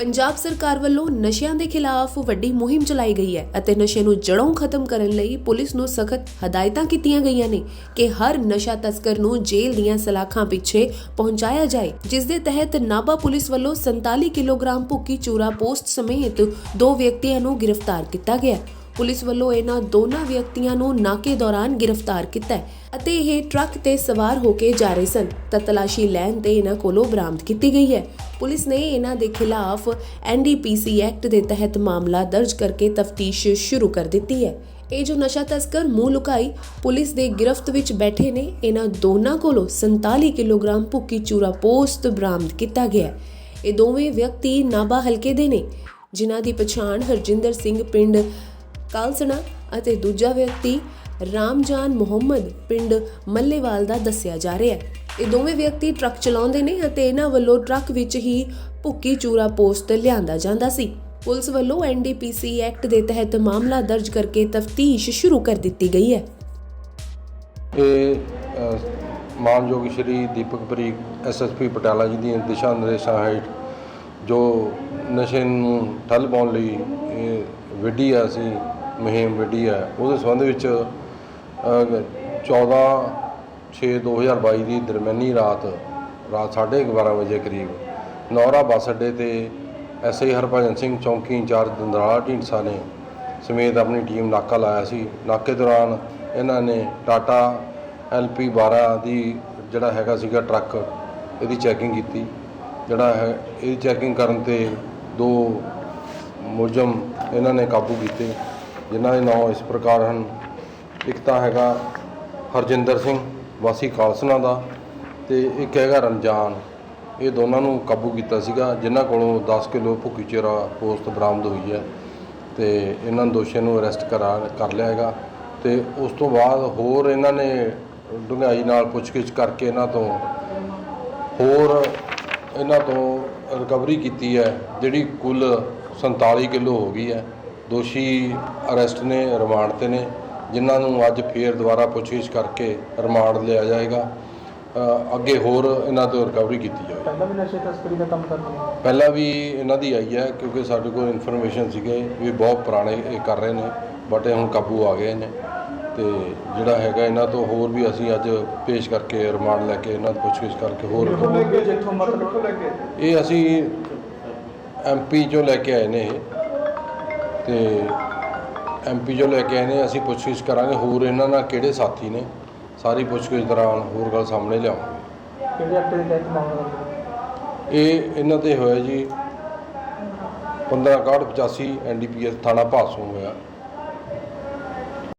ਪੰਜਾਬ ਸਰਕਾਰ ਵੱਲੋਂ ਨਸ਼ਿਆਂ ਦੇ ਖਿਲਾਫ ਵੱਡੀ ਮੁਹਿੰਮ ਚਲਾਈ ਗਈ ਹੈ ਅਤੇ ਨਸ਼ੇ ਨੂੰ ਜੜੋਂ ਖਤਮ ਕਰਨ ਲਈ ਪੁਲਿਸ ਨੂੰ ਸਖਤ ਹਦਾਇਤਾਂ ਕੀਤੀਆਂ ਗਈਆਂ ਨੇ ਕਿ ਹਰ ਨਸ਼ਾ ਤਸਕਰ ਨੂੰ ਜੇਲ੍ਹ ਦੀਆਂ ਸਲਾਖਾਂ ਪਿੱਛੇ ਪਹੁੰਚਾਇਆ ਜਾਏ, ਜਿਸ ਦੇ ਤਹਿਤ ਨਾਭਾ ਪੁਲਿਸ ਵੱਲੋਂ 47 ਕਿਲੋਗ੍ਰਾਮ ਭੁੱਕੀ ਚੂਰਾ ਪੋਸਟ ਸਮੇਤ ਦੋ ਵਿਅਕਤੀਆਂ ਨੂੰ ਗ੍ਰਿਫਤਾਰ ਕੀਤਾ ਗਿਆ। ਪੁਲਿਸ ਵੱਲੋਂ ਇਹਨਾਂ ਦੋਨਾਂ ਵਿਅਕਤੀਆਂ ਨੂੰ ਨਾਕੇ ਦੌਰਾਨ ਗ੍ਰਿਫਤਾਰ ਕੀਤਾ ਹੈ ਅਤੇ ਇਹ ਟਰੱਕ ਤੇ ਸਵਾਰ ਹੋ ਕੇ ਜਾ ਰਹੇ ਸਨ। ਤਾਂ ਤਲਾਸ਼ੀ ਲੈਣ ਤੇ ਇਹਨਾਂ ਕੋਲੋਂ ਬਰਾਮਦ ਕੀਤੀ ਗਈ ਹੈ। ਪੁਲਿਸ ਨੇ ਇਹਨਾਂ ਦੇ ਖਿਲਾਫ ਐਨਡੀਪੀਸੀ ਐਕਟ ਦੇ ਤਹਿਤ ਮਾਮਲਾ ਦਰਜ ਕਰਕੇ ਤਫਤੀਸ਼ ਸ਼ੁਰੂ ਕਰ ਦਿੱਤੀ ਹੈ। ਇਹ ਜੋ ਨਸ਼ਾ ਤਸਕਰ ਮੂੰਹ ਲੁਕਾਈ, ਪੁਲਿਸ ਦੇ ਗ੍ਰਿਫਤ ਵਿੱਚ ਬੈਠੇ ਨੇ, ਇਹਨਾਂ ਦੋਨਾਂ ਕੋਲੋਂ 47 ਕਿਲੋਗ੍ਰਾਮ ਭੁੱਕੀ ਚੂਰਾ ਪੋਸਟ ਬਰਾਮਦ ਕੀਤਾ ਗਿਆ ਇਹ ਦੋਵੇਂ ਵਿਅਕਤੀ ਨਾਭਾ ਹਲਕੇ ਦੇ ਨੇ, ਜਿਨ੍ਹਾਂ ਦੀ ਪਛਾਣ ਹਰਜਿੰਦਰ ਸਿੰਘ ਪਿੰਡ ਕਾਲਸਣਾ ਅਤੇ ਦੂਜਾ ਵਿਅਕਤੀ ਰਾਮਜਾਨ ਮੁਹੰਮਦ ਪਿੰਡ ਮੱਲੇਵਾਲ ਦਾ ਦੱਸਿਆ ਜਾ ਰਿਹਾ ਹੈ। ਇਹ ਦੋਵੇਂ ਵਿਅਕਤੀ ਟਰੱਕ ਚਲਾਉਂਦੇ ਨੇ ਅਤੇ ਇਹਨਾਂ ਵੱਲੋਂ ਟਰੱਕ ਵਿੱਚ ਹੀ ਭੁੱਕੀ ਚੂਰਾ ਪੋਸਟ ਲਿਆਂਦਾ ਜਾਂਦਾ ਸੀ। ਪੁਲਿਸ ਵੱਲੋਂ ਐਨਡੀਪੀਸੀ ਐਕਟ ਦੇ ਤਹਿਤ ਮਾਮਲਾ ਦਰਜ ਕਰਕੇ ਤਫਤੀਸ਼ ਸ਼ੁਰੂ ਕਰ ਦਿੱਤੀ ਗਈ ਹੈ। ਇਹ ਮਾਨਯੋਗ ਸ਼੍ਰੀ ਦੀਪਕ ਬਰੀਕ ਐਸਐਸਪੀ ਪਟਿਆਲਾ ਜੀ ਦੀਆਂ ਦਿਸ਼ਾ ਨਿਰਦੇਸ਼ਾਂ ਹੇਠ ਜੋ ਨਸ਼ੇ ਨੂੰ ਠੱਲ ਪਾਉਣ ਲਈ ਇਹ ਵਿੱਢੀ ਆ, ਅਸੀਂ ਮੁਹਿੰਮ ਵਿੱਢੀ ਹੈ ਉਹਦੇ ਸੰਬੰਧ ਵਿੱਚ ਅ, 14 6 2022 ਦੀ ਦਰਮਿਆਨੀ ਰਾਤ ਰਾਤ 11:30 ਵਜੇ ਕਰੀਬ ਨੌਰਾ ਬੱਸ ਅੱਡੇ ਤੇ ਐਸਆਈ ਹਰਭਜਨ ਸਿੰਘ ਚੌਂਕੀ ਇੰਚਾਰਜ ਦੰਦਰਾਲਾ ਢੀਂਡਸਾ ਨੇ ਸਮੇਤ ਆਪਣੀ ਟੀਮ ਨਾਕਾ ਲਾਇਆ ਸੀ। ਨਾਕੇ ਦੌਰਾਨ ਇਹਨਾਂ ਨੇ ਟਾਟਾ ਐਲਪੀ 12 ਦੀ ਜਿਹੜਾ ਹੈਗਾ ਸੀਗਾ ਟਰੱਕ ਇਹਦੀ ਚੈਕਿੰਗ ਕੀਤੀ। ਜਿਹੜਾ ਹੈ ਇਹਦੀ ਚੈਕਿੰਗ ਕਰਨ ਤੇ ਦੋ ਮੁਲਜ਼ਮ ਇਹਨਾਂ ਨੇ ਕਾਬੂ ਕੀਤੇ। ਜਿਨ੍ਹਾਂ ਦੇ ਨਾਮ ਇਸ ਪ੍ਰਕਾਰ ਹਨ। ਇੱਕ ਤਾਂ ਹੈਗਾ ਹਰਜਿੰਦਰ ਸਿੰਘ, ਵਾਸੀ ਕਾਲਸਨਾ ਦਾ ਤੇ ਇੱਕ ਹੈਗਾ ਰਮਜ਼ਾਨ ਇਹ ਦੋਨਾਂ ਨੂੰ ਕਾਬੂ ਕੀਤਾ ਸੀਗਾ, ਜਿਨ੍ਹਾਂ ਕੋਲੋਂ 10 ਕਿਲੋ ਭੁੱਕੀ ਚਿਰਾ ਪੋਸਤ ਬਰਾਮਦ ਹੋਈ ਹੈ ਤੇ ਇਹਨਾਂ ਦੋਸ਼ੀਆਂ ਨੂੰ ਅਰੈਸਟ ਕਰਾ, ਕਰ ਲਿਆ ਹੈਗਾ ਤੇ ਉਸ ਤੋਂ ਬਾਅਦ ਹੋਰ ਇਹਨਾਂ ਨੇ ਡੂੰਘਾਈ ਨਾਲ ਪੁੱਛਗਿੱਛ ਕਰਕੇ ਇਹਨਾਂ ਤੋਂ ਹੋਰ ਇਹਨਾਂ ਤੋਂ ਰਿਕਵਰੀ ਕੀਤੀ ਹੈ, ਜਿਹੜੀ ਕੁੱਲ 47 ਕਿਲੋ ਹੋ ਗਈ ਹੈ। ਦੋਸ਼ੀ ਅਰੈਸਟ ਨੇ ਰਿਮਾਂਡ ਤੇ ਨੇ। ਜਿਨ੍ਹਾਂ ਨੂੰ ਅੱਜ ਫੇਰ ਦੁਬਾਰਾ ਪੁੱਛਗਿੱਛ ਕਰਕੇ ਰਿਮਾਂਡ ਲਿਆ ਜਾਏਗਾ। ਅ, ਅੱਗੇ ਹੋਰ ਇਹਨਾਂ ਤੋਂ ਰਿਕਵਰੀ ਕੀਤੀ ਜਾਵੇਗੀ ਪਹਿਲਾਂ ਵੀ ਨਸ਼ੇ ਤਸਕਰੀ ਦਾ ਕੰਮ ਕਰਦੇ ਨੇ? ਪਹਿਲਾਂ ਵੀ ਇਹਨਾਂ ਦੀ ਆਈ ਹੈ ਕਿਉਂਕਿ ਸਾਡੇ ਕੋਲ ਇਨਫੋਰਮੇਸ਼ਨ ਸੀਗੇ ਵੀ ਬਹੁਤ ਪੁਰਾਣੇ ਇਹ ਕਰ ਰਹੇ ਨੇ ਬਟ ਇਹ ਹੁਣ ਕਾਬੂ ਆ ਗਏ ਨੇ। ਤੇ ਜਿਹੜਾ ਹੈਗਾ ਇਹਨਾਂ ਤੋਂ ਹੋਰ ਵੀ ਅਸੀਂ ਅੱਜ ਪੇਸ਼ ਕਰਕੇ ਰਿਮਾਂਡ ਲੈ ਕੇ ਇਹਨਾਂ ਤੋਂ ਪੁੱਛਗਿੱਛ ਕਰਕੇ ਹੋਰ ਇਹ ਅਸੀਂ ਐਮਪੀ ਚੋਂ ਲੈ ਕੇ ਆਏ ਨੇ ਇਹ। ਤੇ ਐਮਪੀ ਚੋਂ ਲੈ ਕੇ ਆਏ ਨੇ ਅਸੀਂ ਪੁੱਛਗਿੱਛ ਕਰਾਂਗੇ ਹੋਰ ਇਹਨਾਂ ਨਾਲ ਕਿਹੜੇ ਸਾਥੀ ਨੇ? ਸਾਰੀ ਪੁੱਛਗਿੱਛ ਦੌਰਾਨ ਹੋਰ ਗੱਲ ਸਾਹਮਣੇ ਲਿਆਵਾਂਗੇ ਕਿਹੜੇ ਐਕਟ ਦੇ ਤਹਿਤ ਮਾਮਲਾ ਦਰਜ ਹੈ? ਇਹ ਇਹਨਾਂ ਤੇ ਹੋਇਆ ਜੀ 15 85 ਐਨਡੀਪੀਐਸ ਥਾਣਾ ਭਾਸੋਂ ਹੋਇਆ।